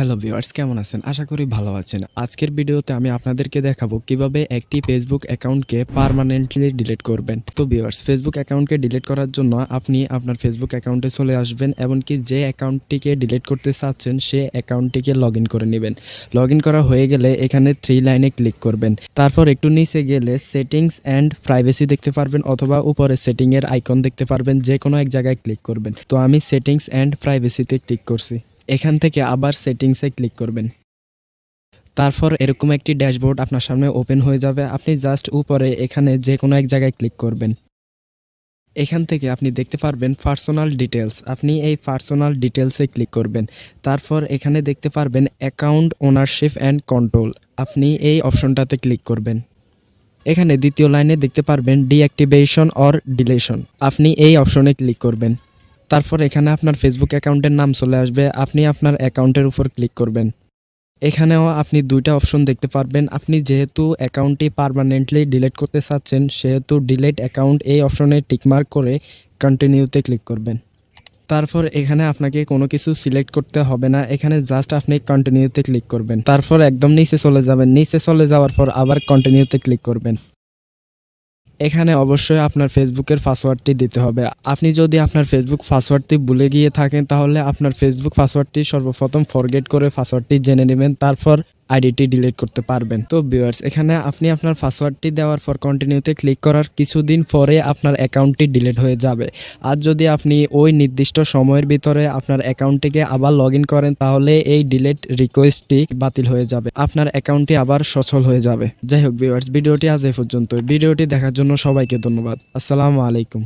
Hello viewers, কেমন আছেন? আশা করি ভালো আছেন। আজকের ভিডিওতে আমি আপনাদেরকে দেখাবো কীভাবে একটি ফেসবুক অ্যাকাউন্টকে পার্মানেন্টলি ডিলিট করবেন। তো ভিউয়ার্স ফেসবুক অ্যাকাউন্টকে ডিলিট করার জন্য আপনি আপনার ফেসবুক অ্যাকাউন্টে চলে আসবেন, এমনকি যে অ্যাকাউন্টটিকে ডিলিট করতে চাচ্ছেন, সে অ্যাকাউন্টটিকে লগ করে নেবেন। লগ করা হয়ে গেলে এখানে থ্রি লাইনে ক্লিক করবেন। তারপর একটু নিচে গেলে সেটিংস অ্যান্ড প্রাইভেসি দেখতে পারবেন, অথবা উপরে সেটিংয়ের আইকন দেখতে পারবেন যে কোনো এক জায়গায় ক্লিক করবেন। তো আমি সেটিংস অ্যান্ড প্রাইভেসিতে ক্লিক করছি। এখান থেকে আবার সেটিংসে ক্লিক করবেন। তারপর এরকম একটি ড্যাশবোর্ড আপনার সামনে ওপেন হয়ে যাবে। আপনি জাস্ট উপরে এখানে যে কোনো এক জায়গায় ক্লিক করবেন। এখান থেকে আপনি দেখতে পারবেন পার্সোনাল ডিটেলস আপনি এই পার্সোনাল ডিটেলসে ক্লিক করবেন। তারপর এখানে দেখতে পারবেন অ্যাকাউন্ট ওনারশিপ অ্যান্ড কন্ট্রোল আপনি এই অপশনটাতে ক্লিক করবেন। এখানে দ্বিতীয় লাইনে দেখতে পারবেন ডিঅ্যাক্টিভেশন অর ডিলেশন আপনি এই অপশনে ক্লিক করবেন। তারপর এখানে আপনার ফেসবুক অ্যাকাউন্টের নাম চলে আসবে। আপনি আপনার অ্যাকাউন্টের উপর ক্লিক করবেন। এখানেও আপনি দুইটা অপশন দেখতে পারবেন। আপনি যেহেতু অ্যাকাউন্টটি পারমানেন্টলি ডিলিট করতে চাচ্ছেন, সেহেতু ডিলিট অ্যাকাউন্ট এই অপশনে টিকমার্ক করে কন্টিনিউতে ক্লিক করবেন। তারপর এখানে আপনাকে কোনো কিছু সিলেক্ট করতে হবে না। এখানে জাস্ট আপনি কন্টিনিউতে ক্লিক করবেন। তারপর একদম নিচে চলে যাবেন। নিচে চলে যাওয়ার পর আবার কন্টিনিউতে ক্লিক করবেন। এখানে অবশ্যই আপনার ফেসবুকের পাসওয়ার্ডটি দিতে হবে। আপনি যদি আপনার ফেসবুক পাসওয়ার্ডটি ভুলে গিয়ে থাকেন, তাহলে আপনার ফেসবুক পাসওয়ার্ডটি সর্বপ্রথম ফরগেট করে পাসওয়ার্ডটি জেনে নেবেন। তারপর আইডিটি ডিলিট করতে পারবেন। তো ভিউয়ার্স এখানে আপনি আপনার পাসওয়ার্ডটি দেওয়ার পর কন্টিনিউতে ক্লিক করার কিছুদিন পরে আপনার অ্যাকাউন্টটি ডিলিট হয়ে যাবে। আর যদি আপনি ওই নির্দিষ্ট সময়ের ভিতরে আপনার অ্যাকাউন্টটিকে আবার লগ করেন, তাহলে এই ডিলিট রিকোয়েস্টটি বাতিল হয়ে যাবে। আপনার অ্যাকাউন্টটি আবার সচল হয়ে যাবে। যাই হোক ভিউয়ার্স ভিডিওটি আজ এ পর্যন্ত ভিডিওটি দেখার জন্য সবাইকে ধন্যবাদ। আসসালামু আলাইকুম।